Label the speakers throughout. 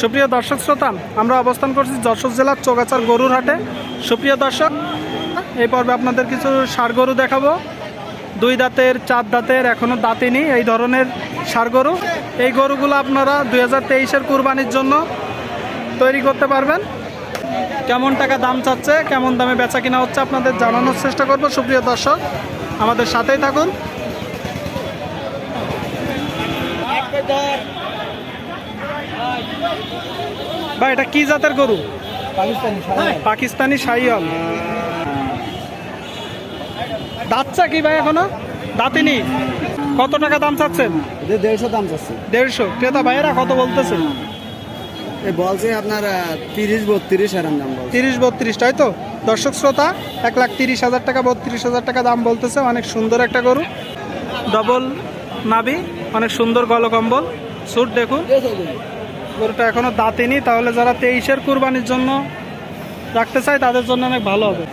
Speaker 1: সুপ্রিয় দর্শক শ্রোতা, আমরা অবস্থান করছি যশোর জেলার চোগাচার গরুর হাটে। সুপ্রিয় দর্শক, এই পর্বে আপনাদের কিছু ষাড় গরু দেখাবো। দুই দাঁতের, চার দাঁতের এখনও দাঁতিনি এই ধরনের ষাড় গরু। এই গরুগুলো আপনারা দুই হাজার তেইশের কুরবানির জন্য তৈরি করতে পারবেন। কেমন টাকা দাম চাচ্ছে, কেমন দামে বেচা কিনা হচ্ছে আপনাদের জানানোর চেষ্টা করব। সুপ্রিয় দর্শক, আমাদের সাথেই থাকুন। ভাই এটা কি জাতের গরু?
Speaker 2: পাকিস্তানি
Speaker 1: পাকিস্তানি শাহিওয়াল দাঁতটা কি ভাই এখনও? দাঁতিনি কত টাকা দাম চাচ্ছেন?
Speaker 2: দেড়শো দাম চাচ্ছে।
Speaker 1: দেড়শো। ক্রেতা ভাইয়েরা কত বলতেছে?
Speaker 2: এই বলছে আপনার তিরিশ বত্রিশ এরম দাম
Speaker 1: তিরিশ বত্রিশ তাই তো? দর্শক শ্রোতা এক লাখ তিরিশ হাজার টাকা বত্রিশ হাজার টাকা দাম বলতেছে। অনেক সুন্দর একটা গরু। ডবল নাবি অনেক সুন্দর গলকম্বল। স্যুট দেখুন। গরুটা এখনও দাঁতেনি তাহলে যারা তেইশের কুরবানির জন্য রাখতে চায় তাদের জন্য অনেক ভালো হবে।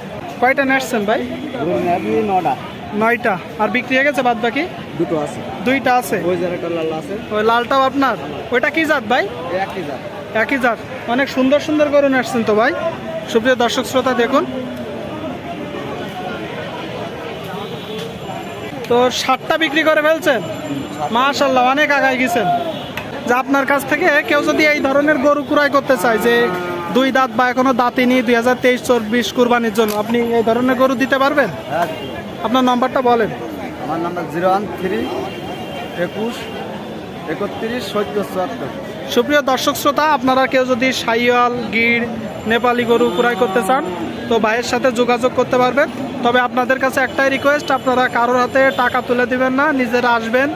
Speaker 1: কয়টা নেসছেন ভাই?
Speaker 2: নটা
Speaker 1: নয়টা। আর বিক্রি হয়ে গেছে বাদ বাকি
Speaker 2: দুটো আছে।
Speaker 1: দুইটা আছে?
Speaker 2: ওই একটা লাল আছে।
Speaker 1: ওই লালটাও আপনার? ওইটা কি জাত ভাই?
Speaker 2: একই জাত।
Speaker 1: একই জাত। অনেক সুন্দর সুন্দর গরু নাচছেন তো ভাই। সুপ্রিয় দর্শক শ্রোতা দেখুন। তো সাতটা বিক্রি করে ফেলছেন? মাশাল্লাহ অনেক আগায় গেছেন। যে আপনার কাছ থেকে কেউ যদি এই ধরনের গরু ক্রয় করতে চায় যে দুই দাঁত বা এখনও দাঁতিনি দুই হাজার তেইশ চব্বিশ কুরবানির জন্য আপনি এই ধরনের গরু দিতে পারবেন?
Speaker 2: হ্যাঁ
Speaker 1: আপনার নম্বরটা বলেন।
Speaker 2: আমার নাম্বার জিরো ওয়ান থ্রি একুশ একত্রিশ চুয়াত্তর।
Speaker 1: সুপ্রিয় দর্শক শ্রোতা আপনারা কেউ যদি সাইওয়াল গির নেপালি গরু ক্রয় করতে চান তো ভাইয়ের সাথে যোগাযোগ করতে পারবেন। তবে আপনাদের কাছে একটাই রিকোয়েস্ট আপনারা কারোর হাতে টাকা তুলে দিবেন না নিজেরা আসবেন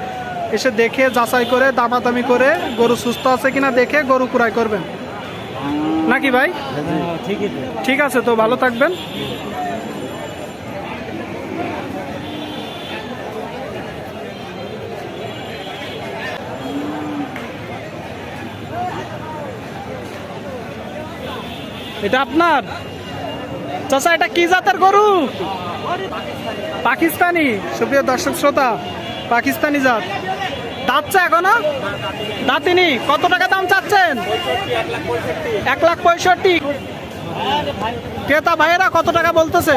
Speaker 1: এসে দেখে, যাচাই করে, দামাদামি করে গরু সুস্থ আছে কিনা দেখে গরু ক্রয় করবেন। নাকি ভাই? ঠিক আছে তো, ভালো থাকবেন। এটা আপনার? চাচা, এটা কি জাতের গরু? পাকিস্তানি। সুপ্রিয় দর্শক, শ্রোতা, পাকিস্তানি জাত। দাঁতছে এখনও? দাঁতিনি, কত টাকা দাম চাচ্ছেন? এক লাখ পঁয়ষট্টি। ক্রেতা ভাইয়েরা কত টাকা বলতেছে?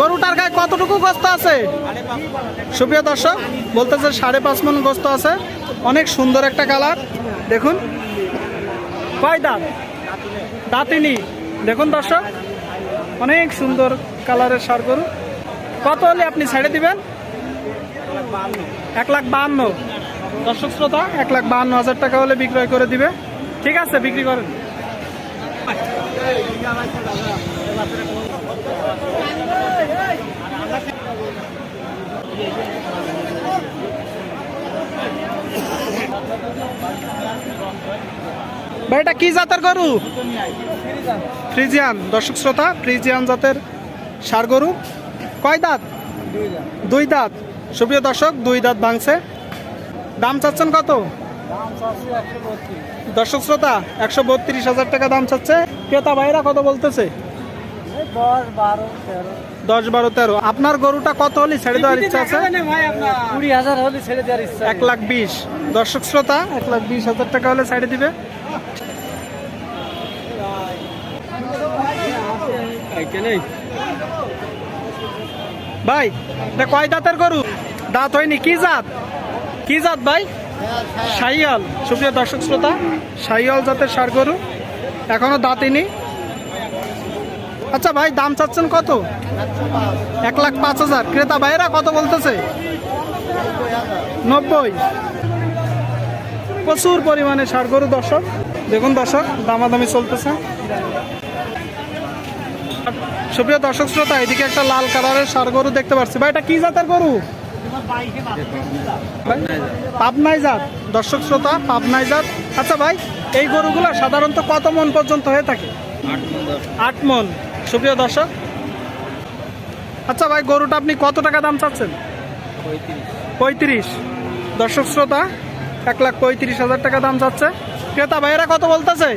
Speaker 1: গরুটার গায়ে কতটুকু গোস্ত আছে? সুপ্রিয় দর্শক, বলতেছে সাড়ে পাঁচ মন গোস্ত আছে। অনেক সুন্দর একটা কালার। দেখুন। কয় দাঁত? দাঁতিনি। দেখুন দর্শক, অনেক সুন্দর কালারের সার গরু। কত হলে আপনি ছেড়ে দিবেন? এক লাখ বাহান্ন। দর্শক শ্রোতা, এক লাখ বাহান্ন হাজার টাকা হলে বিক্রয় করে দিবে। ঠিক আছে, বিক্রি করেন। এটা কি জাতের গরু? ফ্রিজিয়ান। দর্শক শ্রোতা, ফ্রিজিয়ান জাতের সার গরু। কয় দাঁত? দুই দাঁত। সুপ্রিয় দর্শক দুই দাঁত ভাঙছে। দাম চাচ্ছেন কত? দর্শক শ্রোতা একশো বত্রিশ হাজার টাকা দাম চাচ্ছে। ক্রেতা ভাইরা কত বলতেছে?
Speaker 2: দশ বারো তেরো।
Speaker 1: আপনার গরুটা কত হলে ছেড়ে দেওয়ার ইচ্ছা আছে?
Speaker 2: কুড়ি হাজার হলে ছেড়ে দেওয়ার ইচ্ছা
Speaker 1: এক লাখ বিশ। দর্শক শ্রোতা এক লাখ বিশ হাজার টাকা হলে ছেড়ে দিবে। ভাই, এটা কয় দাঁতের গরু? দাঁত হয়নি, কি জাত? কি জাত ভাই? সাইয়াল সুপ্রিয় দর্শক শ্রোতা সাইয়াল জাতের সার গরু, এখনও দাঁতিনি আচ্ছা ভাই, দাম চাচ্ছেন কত? এক লাখ পাঁচ হাজার। ক্রেতা ভাইয়েরা কত বলতেছে? নব্বই। প্রচুর পরিমাণে সার গরু দর্শক। দেখুন দর্শক, দামাদামি চলতেছে। সুপ্রিয় দর্শক শ্রোতা, এদিকে একটা লাল কালারের সার গরু দেখতে পাচ্ছি। ভাই, এটা কি জাতের গরু? পাবনাই জাত। দর্শক শ্রোতা, পাবনাই আচ্ছা ভাই, এই গরুগুলো সাধারণত কত মন পর্যন্ত হয়ে থাকে? আট মন। সুপ্রিয় দর্শক আচ্ছা ভাই, গরুটা আপনি কত টাকা দাম চাচ্ছেন? পঁয়ত্রিশ। দর্শক শ্রোতা, এক লাখ পঁয়ত্রিশ হাজার টাকা দাম যাচ্ছে ক্রেতা ভাইয়েরা কত বলতেছে?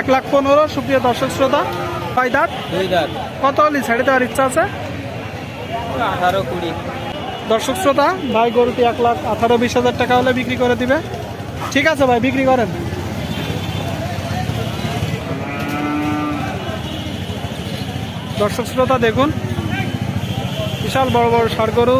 Speaker 1: এক লাখ পনেরো সুপ্রিয় দর্শক শ্রোতা। কয়
Speaker 2: দাঁত
Speaker 1: কত হলি ছেড়ে দেওয়ার ইচ্ছা আছে?
Speaker 2: আঠারো কুড়ি।
Speaker 1: দর্শক শ্রোতা ভাই গরুটি এক লাখ আঠারো বিশ হাজার টাকা হলে বিক্রি করে দিবে। ঠিক আছে ভাই বিক্রি করেন। দর্শক শ্রোতা দেখুন। বিশাল বড় বড় ষাড় গরু।